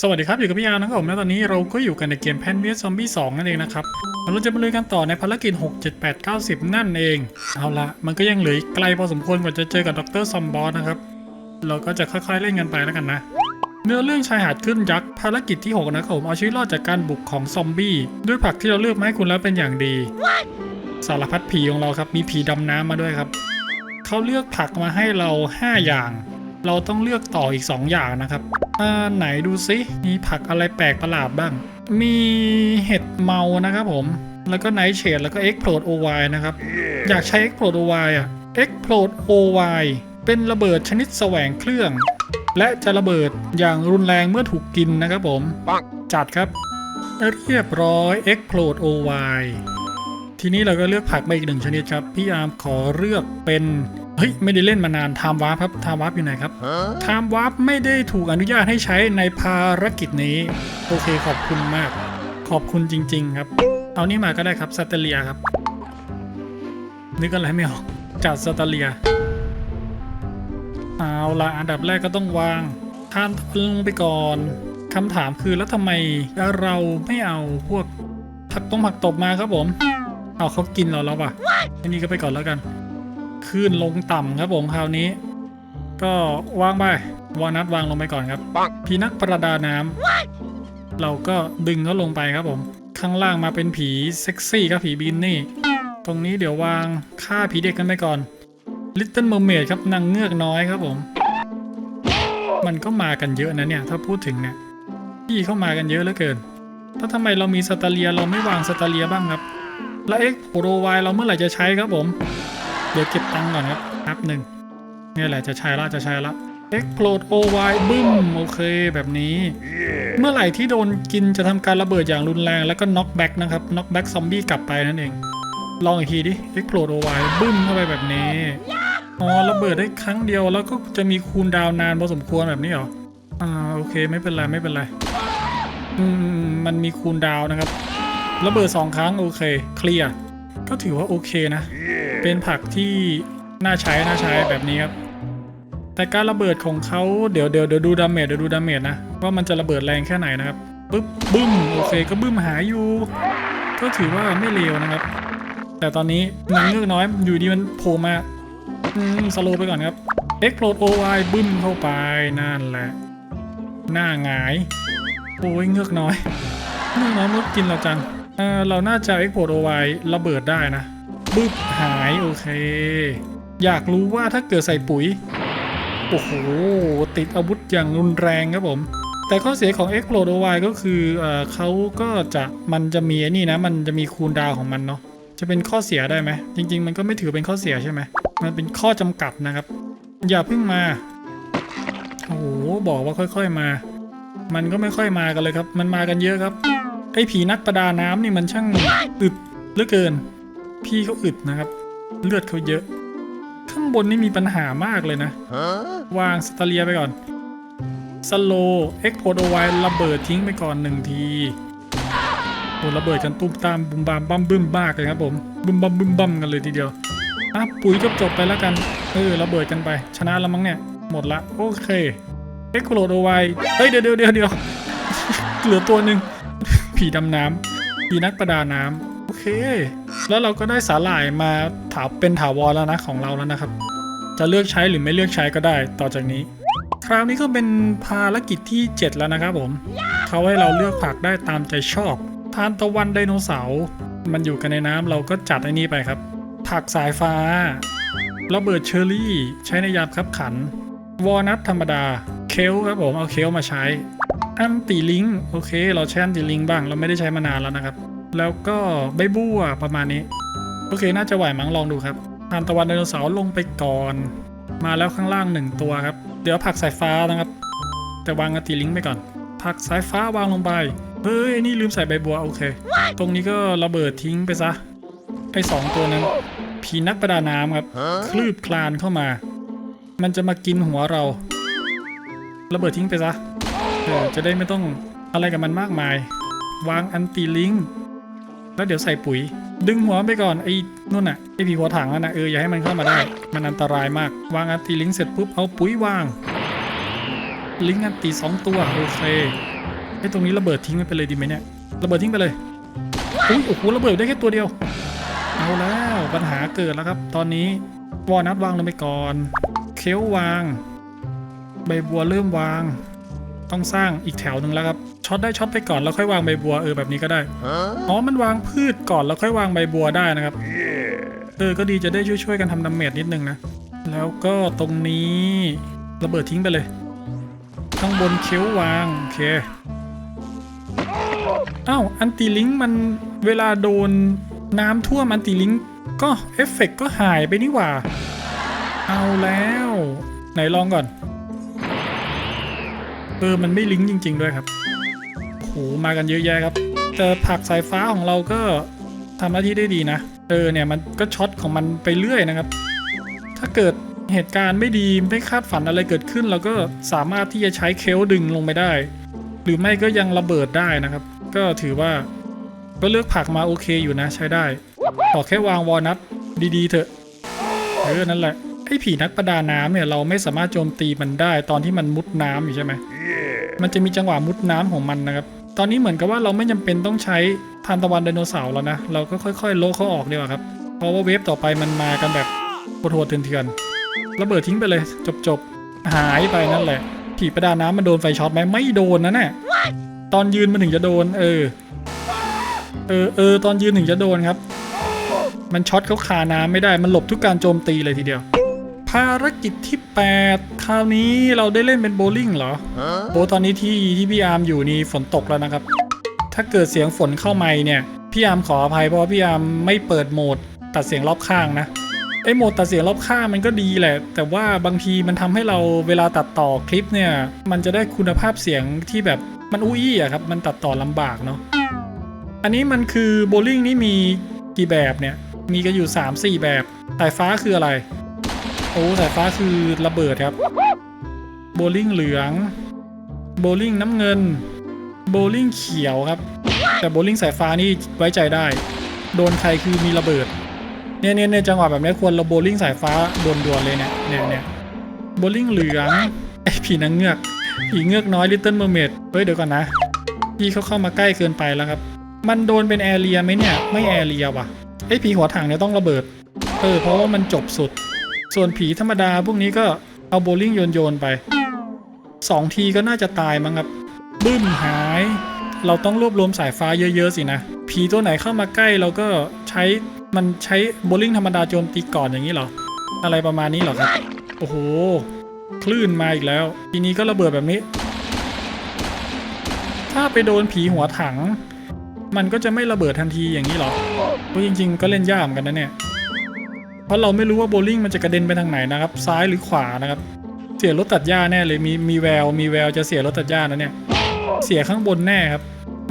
สวัสดีครับ อยู่กับพี่อาร์นะครับผมและตอนนี้เราก็อยู่กันในเกมแพนเวียซอมบี้2นั่นเองนะครับเราจะมาลุยกันต่อในภารกิจ 6 7 8 9 10นั่นเอง เอาละมันก็ยังเหลืออีกไกลพอสมควรกว่าจะเจอกับดรซอมบอสนะครับ เราก็จะค่อยๆเล่นกันไปแล้วกันนะ เนื้อเรื่องชายหาดขึ้นยักษ์ภารกิจที่ 6 นะครับผมเอาชีวิตรอดจากการบุกของซอมบี้ด้วยผักที่เราเลือกมาให้คุณแล้วเป็นอย่างดี สารพัดผีของเราครับมีผีดำน้ำมาด้วยครับเขาเลือกผักมาให้เรา 5 อย่าง เราต้องเลือกต่ออีก 2 อย่างนะครับอ่าไหนดูซิมีผักอะไรแปลกประหลาดบ้าง มีเห็ดเมานะครับผม แล้วก็ไนท์เชดแล้วก็เอ็กโ o ดโอวนะครับ อยากใช้เอ็กโ o ดโอวอะเอ็กโ o ดโอวเป็นระเบิดชนิดแสวงเครื่อง และจะระเบิดอย่างรุนแรงเมื่อถูกกินนะครับผม จัดครับ เรียบร้อย Explode OY ทีนี้เราก็เลือกผักมาอีกหนึ่งชนิดครับ พี่อาร์มขอเลือกเป็นเฮ้ยไม่ได้เล่นมานาน Time Warp ครับ Time Warp อยู่ไหนครับ Time Warp ไม่ได้ถูกอนุญาตให้ใช้ในภารกิจนี้ โอเคขอบคุณมาก ขอบคุณจริง ๆ ครับ เอานี่มาก็ได้ครับสเตเลียครับ นึกอะไรไม่ออกจัดสเตเลียเอาละอันดับแรกก็ต้องวางทานลงไปก่อนคำถามคือแล้วทำไมเราไม่เอาพวกผักต้มผักตบมาครับผม เอาเขากินเราแล้วป่ะอันนี้ก็ไปก่อนแล้วกันขึ้นลงต่ำครับผมคราวนี้ ก็วางไปวางนัดวางลงไปก่อนครับพีนักประดาน้ำเราก็ดึงเขาลงไปครับผม ข้างล่างมาเป็นผีเซ็กซี่ครับผีบินนี่ ตรงนี้เดี๋ยววางฆ่าผีเด็กกันไปก่อนลิตเติ้ลเมอร์เมดครับนางเงือกน้อยครับผม มันก็มากันเยอะนะเนี่ย ถ้าพูดถึงเนี่ยพี่เข้ามากันเยอะเหลือเกินแล้วทำไมเรามีสตาเลียเราไม่วางสตาเลียบ้างครับ แล้วเอ็กโปรไวเราเมื่อไหร่จะใช้ครับผม เดี๋ยวเก็บตังค์ก่อนครับนับหนึ่งนี่แหละจะใช้ละจะใช้ละเอ็กโ o ดโอไวบึ้ม โอเคแบบนี้เมื่อไหร่ที่โดนกินจะทำการระเบิดอย่างรุนแรงแล้วก็น็อกแบ็กนะครับน็อกแบ็กซอมบี้กลับไปนั่นเอง ลองอีกทีดิเอ็กโ o ดโอไวบึ้มเข้าไปแบบนี้ อ๋อ ระเบิดได้ครั้งเดียวแล้วก็จะมีคูลดาวน์นานพอสมควรแบบนี้เหรอ อ่า โอเคไม่เป็นไร ไม่เป็นไร อืม มันมีคูลดาวน์นะครับ ระเบิดสองครั้งโอเคเคลียร์ก็ถือว่าโอเคนะ เป็นผักที่น่าใช้น่าใช้แบบนี้ครับแต่การระเบิดของเขาเดี๋ยวเดี๋ยวเดี๋ยวดูดาเมจเดี๋ยวดูดาเมจนะว่ามันจะระเบิดแรงแค่ไหนนะครับปึ๊บบึ้มโอเคก็บึ้มหายอยู่ ก็ถือว่าไม่เลวนะครับ แต่ตอนนี้นางเงือกน้อยอยู่ดีมันโผล่มาอืมสโลไปก่อนครับเอ็กโ o ดโอไวบึ้มเข้าไปนั่นแหละหน้าหงายโอ้ยเงือกน้อยเงือกน้อยมุดกินเราจัง เออเราน่าจะเอ็กโ o ดโอไวระเบิดได้นะบึ้บหาย โอเค อยากรู้ว่าถ้าเกิดใส่ปุ๋ย โอ้โห ติดอาวุธอย่างรุนแรงครับผม แต่ข้อเสียของ e x p l o d e o y ก็คือเออเขาก็จะมันจะมีนี่นะ มันจะมีคูลดาวของมันเนาะจะเป็นข้อเสียได้ไหม จริง ๆ มันก็ไม่ถือเป็นข้อเสียใช่ไหม มันเป็นข้อจำกัดนะครับ อย่าเพิ่งมา โอ้โห บอกว่าค่อย ๆมา มันก็ไม่ค่อยมากันเลยครับ มันมากันเยอะครับ ไอ้ผีนักประดาน้ำนี่มันช่างอึดเหลือเกิน พี่เขาอึดนะครับ เลือดเขาเยอะ ข้างบนนี่มีปัญหามากเลยนะ วางสตาเลียไปก่อน สโลเอ็กโพดไวระเบิดทิ้งไปก่อนหนึ่งทีโอ้ระเบิดกันตุ้มตามบุมบามบัมบึ้มมากเลยครับผมบึมบัมบึ้มบัมกันเลยทีเดียวอะปุ๋ยจบจบไปแล้วกัน เออระเบิดกันไป ชนะแล้วมั้งเนี่ย หมดละ โอเคเอ็กโพดไวเฮ้ยเดี๋ยวเดี๋ยวเดี๋ยวเดี๋ยวเหลือตัวหนึ่ง ผีดำน้ำผีนักประดาน้ำโอเค แล้วเราก็ได้สาหร่ายมาถาเป็นถาวรแล้วนะของเราแล้วนะครับ จะเลือกใช้หรือไม่เลือกใช้ก็ได้ต่อจากนี้ คราวนี้ก็เป็นภารกิจที่ 7 แล้วนะครับผมเขาให้เราเลือกผักได้ตามใจชอบทานตะวันไดโนเสาร์มันอยู่กันในน้ำเราก็จัดไอ้นี่ไปครับ ผักสายฟ้าระเบิดเชอร์รี่ ใช้ในยามคับขัน วอลนัทธรรมดา เคลครับผมเอาเคลมาใช้ อันติลิงโอเค เราใช้อันติลิงบ้าง เราไม่ได้ใช้มานานแล้วนะครับ แล้วก็ใบบัวประมาณนี้ โอเค น่าจะไหวมั้งลองดูครับทานตะวันไดโนเสาร์ลงไปก่อน มาแล้วข้างล่างหนึ่งตัวครับ เดี๋ยวผักสายฟ้านะครับ แต่วางอันติลิงไปก่อน ผักสายฟ้าวางลงไป เฮ้ย นี่ลืมใส่ใบบัวโอเค ตรงนี้ก็ระเบิดทิ้งไปซะ ไอ้สองตัวนั้น ผีนักประดาน้ำครับ คลืบคลานเข้ามา มันจะมากินหัวเรา ระเบิดทิ้งไปซะ เออจะได้ไม่ต้องอะไรกับมันมากมาย วางอันติลิงก์แล้วเดี๋ยวใส่ปุ๋ย ดึงหัวไปก่อนไอ้นู่นน่ะไอ้ผีหัวถังนั่นนะเอออย่าให้มันเข้ามาได้ มันอันตรายมาก วางอันติลิงก์เสร็จปุ๊บเอาปุ๋ยวาง ลิงก์อันติสองตัวโอเคไอ้ตรงนี้ระเบิดทิ้งไปเลยดีไหมเนี่ยระเบิดทิ้งไปเลยอุ้ยโอ้โหระเบิดได้แค่ตัวเดียว เอาแล้วปัญหาเกิดแล้วครับ ตอนนี้วอนัทวางลงไปก่อน เคลวาง ใบบัวเริ่มวาง ต้องสร้างอีกแถวหนึ่งแล้วครับช็อตได้ช็อตไปก่อนแล้วค่อยวางใบบัวเออแบบนี้ก็ได้อ๋อมันวางพืชก่อนแล้วค่อยวางใบบัวได้นะครับเออก็ดีจะได้ช่วยๆกันทำดาเมจนิดนึงนะแล้วก็ตรงนี้ระเบิดทิ้งไปเลยข้างบนเคิ้ววางโอเคอ้าวอันติลิงก์มันเวลาโดนน้ำท่วมอันติลิงก์ก็เอฟเฟกต์ก็หายไปนี่หว่า เอาแล้ว ไหนลองก่อน เออมันไม่ลิงก์จริง ๆ ด้วยครับโหมากันเยอะแยะครับ แต่ผักสายฟ้าของเราก็ทำหน้าที่ได้ดีนะ เออเนี่ยมันก็ช็อตของมันไปเรื่อยนะครับ ถ้าเกิดเหตุการณ์ไม่ดีไม่คาดฝันอะไรเกิดขึ้น เราก็สามารถที่จะใช้เคลดึงลงไปได้ หรือไม่ก็ยังระเบิดได้นะครับ ก็ถือว่าก็เลือกผักมาโอเคอยู่นะใช้ได้ ขอแค่วางวอลนัทดีๆเถอะ เออนั่นแหละไอ้ผีนักประดาน้ำเนี่ยเราไม่สามารถโจมตีมันได้ตอนที่มันมุดน้ำอยู่ใช่ไหม มันจะมีจังหวะมุดน้ำของมันนะครับ ตอนนี้เหมือนกับว่าเราไม่จำเป็นต้องใช้ทานตะวันไดโนเสาร์แล้วนะ เราก็ค่อยๆ โลเขาออกดีกว่าครับ เพราะว่าเวฟต่อไปมันมากันแบบโหดเถื่อนๆระเบิดทิ้งไปเลย จบๆ หายไปนั่นแหละ ผีประดาน้ำมันโดนไฟช็อตไหมไม่โดนนะเนี่ยตอนยืนมันถึงจะโดน เออ เออเออตอนยืนถึงจะโดนครับ มันช็อตเขาคาน้ำไม่ได้ มันหลบทุกการโจมตีเลยทีเดียว ภารกิจที่ 8 คราวนี้เราได้เล่นเป็นโบว์ลิ่งเหรอโอ้ตอนนี้ที่ที่พี่อาร์มอยู่นี่ฝนตกแล้วนะครับ ถ้าเกิดเสียงฝนเข้ามาเนี่ย พี่อาร์มขออภัยเพราะว่าพี่อาร์มไม่เปิดโหมดตัดเสียงรอบข้างนะไอ้โหมดตัดเสียงรอบข้างมันก็ดีแหละ แต่ว่าบางทีมันทำให้เราเวลาตัดต่อคลิปเนี่ย มันจะได้คุณภาพเสียงที่แบบมันอุ้ยอะครับ มันตัดต่อลำบากเนาะ อันนี้มันคือโบลิ่งนี่มีกี่แบบเนี่ย มีกันอยู่ 3-4 แบบสายฟ้าคืออะไร โอ้สายฟ้าคือระเบิดครับ โบลิ่งเหลือง โบลิ่งน้ำเงิน โบลิ่งเขียวครับ แต่โบลิ่งสายฟ้านี่ไว้ใจได้ โดนใครคือมีระเบิด เนี่ยเนี่ยเนี่ยจังหวะแบบนี้ควรเราโบลิ่งสายฟ้าโดนดวนเลยเนี่ยเนี่ยเนี่ยโบลิ่งเหลืองไอผีนางเงือกผีเงือกน้อยลิตเติ้ลเมอร์เมดเฮ้ยเดี๋ยวก่อนนะพี่เขาเข้ามาใกล้เกินไปแล้วครับ มันโดนเป็นแอเรียไหมเนี่ย ไม่แอเรียว่ะไอผีหัวถังเนี่ยต้องระเบิด เออเพราะว่ามันจบสุด ส่วนผีธรรมดาพวกนี้ก็เอาโบลิ่งโยนโยนๆไปสองทีก็น่าจะตายมั้งครับ บึ้มหาย เราต้องรวบรวมสายฟ้าเยอะ ๆ สินะ ผีตัวไหนเข้ามาใกล้เราก็ใช้มันใช้โบลิ่งธรรมดาโจมตีก่อนอย่างนี้เหรอ อะไรประมาณนี้เหรอครับ โอ้โห คลื่นมาอีกแล้ว ทีนี้ก็ระเบิดแบบนี้ ถ้าไปโดนผีหัวถัง มันก็จะไม่ระเบิดทันทีอย่างนี้เหรอเพราะจริง ๆ ก็เล่นยากเหมือนกันนะเนี่ย เพราะเราไม่รู้ว่าโบลิ่งมันจะกระเด็นไปทางไหนนะครับ ซ้ายหรือขวานะครับ เสียรถตัดหญ้าแน่เลยมีมีแววมีแววจะเสียรถตัดหญ้านะเนี่ย เสียข้างบนแน่ครับ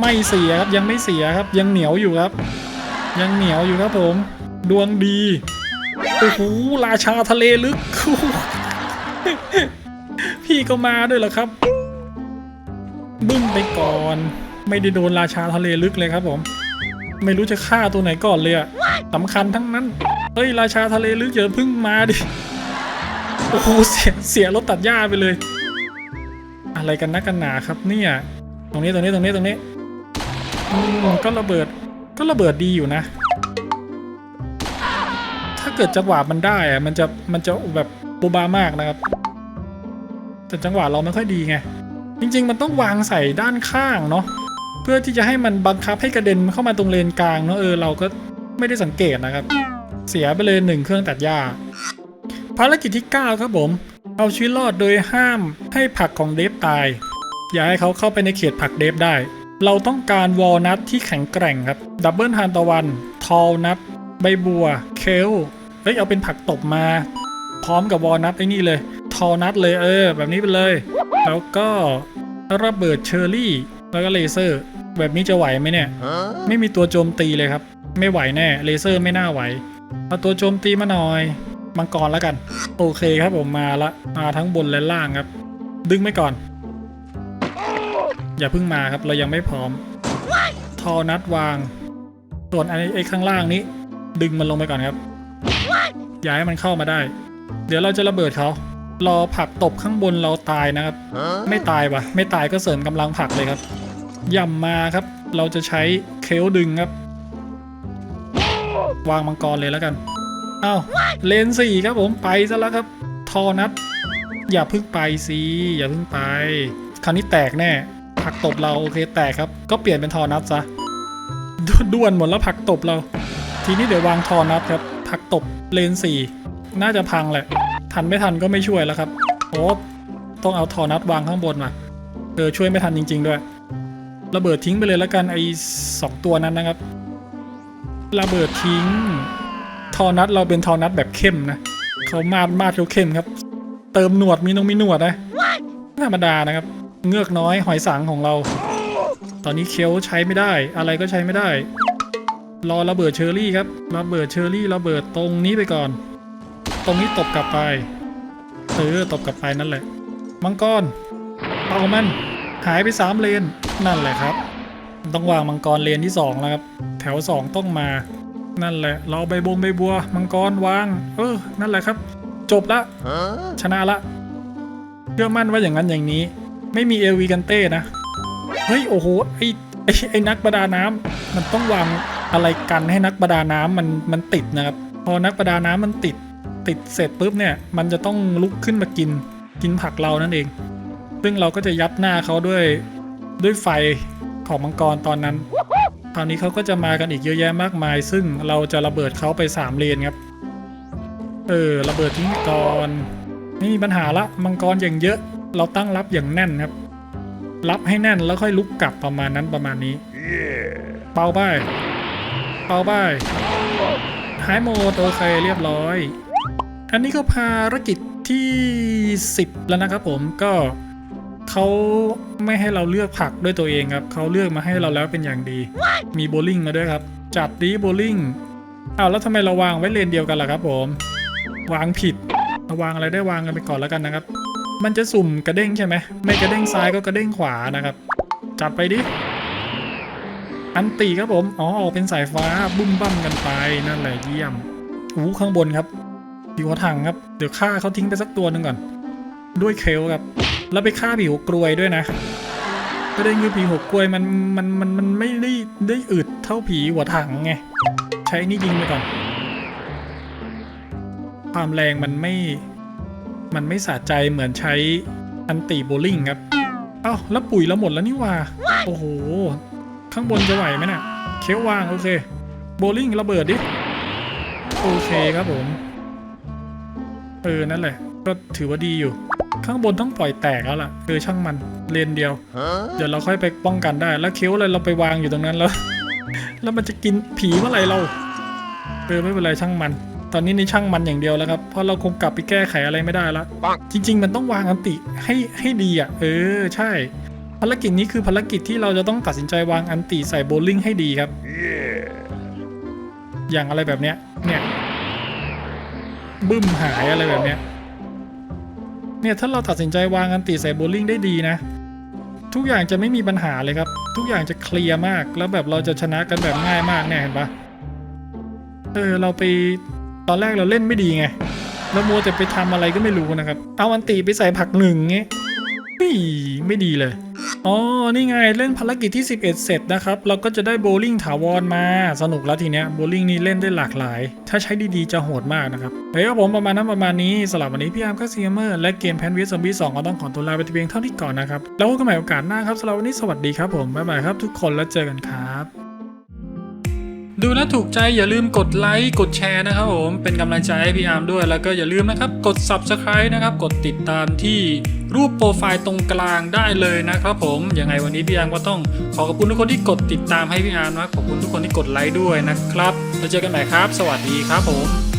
ไม่เสียครับยังไม่เสียครับ ยังเหนียวอยู่ครับ ยังเหนียวอยู่ครับผม ดวงดีโอ้โหราชาทะเลลึก พี่ก็มาด้วยเหรอครับ บึ้มไปก่อน ไม่ได้โดนราชาทะเลลึกเลยครับผม ไม่รู้จะฆ่าตัวไหนก่อนเลยอะ สำคัญทั้งนั้น เฮ้ย ราชาทะเลลึกอย่าเพิ่งมาดิ โอ้โห เสียเสียรถตัดหญ้าไปเลย อะไรกันนักกันหนาครับเนี่ย ตรงนี้ตรงนี้ตรงนี้ตรงนี้อก็ระเบิด ก็ระเบิดดีอยู่นะ ถ้าเกิดจังหวะมันได้อะมันจะ มันจะแบบโบบามากนะครับ แต่จังหวะเราไม่ค่อยดีไง จริง ๆ มันต้องวางใส่ด้านข้างเนาะ เพื่อที่จะให้มันบังคับให้กระเด็นเข้ามาตรงเลนกลางเนาะเออเราก็ ไม่ได้สังเกตนะครับ เสียไปเลยหนึ่งเครื่องตัดหญ้า ภารกิจที่ 9 ครับผม เอาชีวิตรอดโดยห้ามให้ผักของเดฟตาย อย่าให้เขาเข้าไปในเขตผักเดฟได้ เราต้องการวอลนัทที่แข็งแกร่งครับ ดับเบิลทานตะวัน ทอลนัท ใบบัว เคลเฮ้ยเอาเป็นผักตบมา พร้อมกับวอลนัทไอ้นี่เลย ทอลนัทเลยเออ แบบนี้ไปเลย แล้วก็ระเบิดเชอร์รี่ แล้วก็เลเซอร์ แบบนี้จะไหวไหมเนี่ย ไม่มีตัวโจมตีเลยครับ ไม่ไหวแน่เลเซอร์ไม่น่าไหวเอาตัวโจมตีมาหน่อยมังกรแล้วกัน โอเคครับผมมาละมาทั้งบนและล่างครับ ดึงไม่ก่อน อย่าเพิ่งมาครับเรายังไม่พร้อม ทอนัดวาง ส่วนไอ้ไอ้ข้างล่างนี้ ดึงมันลงไปก่อนครับอย่าให้มันเข้ามาได้ เดี๋ยวเราจะระเบิดเขารอผลักตบข้างบนเราตายนะครับ ไม่ตายปะไม่ตายก็เสริมกำลังผลักเลยครับย่ำมาครับ เราจะใช้เคลดึงครับ วางมังกรเลยแล้วกัน เอ้าเลนสี่ครับผมไปซะแล้วครับ ทอนัด อย่าเพึ่งไปสิอย่าเพึ่งไป คราวนี้แตกแน่ผักตบเราโอเคแตกครับ ก็เปลี่ยนเป็นทอนัดซะดด้วนหมดแล้วผักตบเรา ทีนี้เดี๋ยววางทอนัดครับผักตบเลนสี่น่าจะพังแหละ ทันไม่ทันก็ไม่ช่วยแล้วครับโอ้ต้องเอาทอนัดวางข้างบนมาเออช่วยไม่ทันจริง ๆ ด้วยระเบิดทิ้งไปเลยแล้วกันไอ้สองตัวนั้นนะครับ ระเบิดทิ้ง ทอนัดเราเป็นทอนัดแบบเข้มนะเขามาดมาดเขาเข้มครับ เติมหนวดมีนงมีหนวดนะธรรมดานะครับ เงือกน้อยหอยสังของเรา ตอนนี้เคียวใช้ไม่ได้ อะไรก็ใช้ไม่ได้ รอระเบิดเชอร์รี่ครับระเบิดเชอร์รี่ระเบิดตรงนี้ไปก่อน ตรงนี้ตบกลับไปเออตบกลับไปนั่นแหละ มังกรเป่ามันหายไปสามเลนนั่นแหละครับ ต้องวางมังกรเลนที่สองแล้วครับ แถวสองต้องมา นั่นแหละ เราใบบงใบบัว มังกรวาง เออ นั่นแหละครับ จบละ ชนะละเชื่อมั่นว่าอย่างนั้นอย่างนี้ ไม่มีเอลวีกันเต้นะ เฮ้ย โอ้โห ไอไอไอนักประดาน้ำมันต้องวางอะไรกันให้นักประดาน้ำมันมันติดนะครับ พอนักประดาน้ำมันติดติดเสร็จปุ๊บเนี่ย มันจะต้องลุกขึ้นมากินกินผักเรานั่นเอง ซึ่งเราก็จะยัดหน้าเขาด้วยด้วยไฟ ของมังกรตอนนั้น คราวนี้เขาก็จะมากันอีกเยอะแยะมากมาย ซึ่งเราจะระเบิดเขาไปสามเลนครับ เออระเบิดทิ้งก่อนไม่มีปัญหาละมังกรอย่างเยอะ เราตั้งรับอย่างแน่นครับ รับให้แน่นแล้วค่อยลุกกลับประมาณนั้นประมาณนี้ เป่าไปเป่าไปหายหมโอเคเรียบร้อย อันนี้ก็ภารกิจที่ 10 แล้วนะครับผมก็ เขาไม่ให้เราเลือกผักด้วยตัวเองครับเขาเลือกมาให้เราแล้วเป็นอย่างดี มีโบลิ่งมาด้วยครับ จัดดีโบลิ่งอ้าวแล้วทำไมเราวางไว้เลนเดียวกันล่ะครับผม วางผิดาวางอะไรได้วางกันไปก่อนแล้วกันนะครับ มันจะสุ่มกระเด้งใช่ไหมไม่กระเด้งซ้ายก็กระเด้งขวานะครับ จับไปดิอันตีครับผม อ๋อ ออกเป็นสายฟ้าบุ้มบั้มกันไปนั่นแหละเยี่ยมอู้ข้างบนครับผีหัวถังครับ เดี๋ยวฆ่าเขาทิ้งไปสักตัวหนึ่งก่อน ด้วยเคลครับ แล้วไปฆ่าผีหัวกลวยด้วยนะประเด็นคือผีหัวกลวยมันมันมันมันไม่ได้ได้อึดเท่าผีหัวถังไง ใช้นี่ยิงไปก่อน ความแรงมันไม่ มันไม่สะใจเหมือนใช้อันติโบลิ่งครับ เอ้าแล้วปุ๋ยเราหมดแล้วนี่ว่า โอ้โห ข้างบนจะไหวไหมน่ะเคี้ยววางโอเค โบลิ่งระเบิดดิ โอเคครับผม เออ นั่นแหละ ก็ถือว่าดีอยู่ ข้างบนต้องปล่อยแตกแล้วล่ะเออช่างมันเลนเดียว เดี๋ยวเราค่อยไปป้องกันได้ แล้วเคี้ยวอะไรเราไปวางอยู่ตรงนั้นแล้ว แล้วมันจะกินผีเมื่อไหร่เราเออไม่เป็นไรช่างมัน ตอนนี้นี่ช่างมันอย่างเดียวแล้วครับเพราะเราคงกลับไปแก้ไขอะไรไม่ได้แล้วจริง ๆ มันต้องวางอันติให้ให้ดีอะ เออใช่ ภารกิจนี้คือภารกิจที่เราจะต้องตัดสินใจวางอันติใส่โบว์ลิ่งให้ดีครับ อย่างอะไรแบบเนี้ยเนี่ยบึ้มหายอะไรแบบเนี้ย เนี่ยถ้าเราตัดสินใจวางอันติใส่โบลิ่งได้ดีนะ ทุกอย่างจะไม่มีปัญหาเลยครับ ทุกอย่างจะเคลียร์มากแล้วแบบเราจะชนะกันแบบง่ายมากเนี่ยเห็นปะเออเราไปตอนแรกเราเล่นไม่ดีไงแล้วมัวแต่ไปทำอะไรก็ไม่รู้นะครับ เอาอันติไปใส่ผักหนึ่งเงี้ยปีไม่ดีเลย อ๋อ นี่ไงเล่นภารกิจที่ 11 เสร็จนะครับ เราก็จะได้โบว์ลิ่งถาวรมา สนุกแล้วทีเนี้ยโบว์ลิ่งนี่เล่นได้หลากหลาย ถ้าใช้ดีๆ จะโหดมากนะครับเฮ้ยผมประมาณนั้นประมาณนี้สำหรับวันนี้พี่อาร์มก็ซีเมอร์และเกมแพนวิสซอมบี้สองก็ต้องขอตัวลาไปแต่เพียงเท่านี้ก่อนนะครับ แล้วพบกันใหม่โอกาสหน้าครับสำหรับวันนี้สวัสดีครับผมบ๊ายบายครับทุกคนแล้วเจอกันครับดูแลวถูกใจอย่าลืมกดไลค์กดแชร์นะครับผมเป็นกำลังใจให้พี่อาร์มด้วยแล้วก็อย่าลืมนะครับกด Subscribe นะครับกดติดตามที่ รูปโปรไฟล์ตรงกลางได้เลยนะครับผมยังไงวันนี้พี่อาร์มก็ต้องขอขอบคุณทุกคนที่กดติดตามให้พี่อาร์มนะขอบคุณทุกคนที่กดไลค์ด้วยนะครับแล้วเจอกันใหม่ครับ สวัสดีครับผม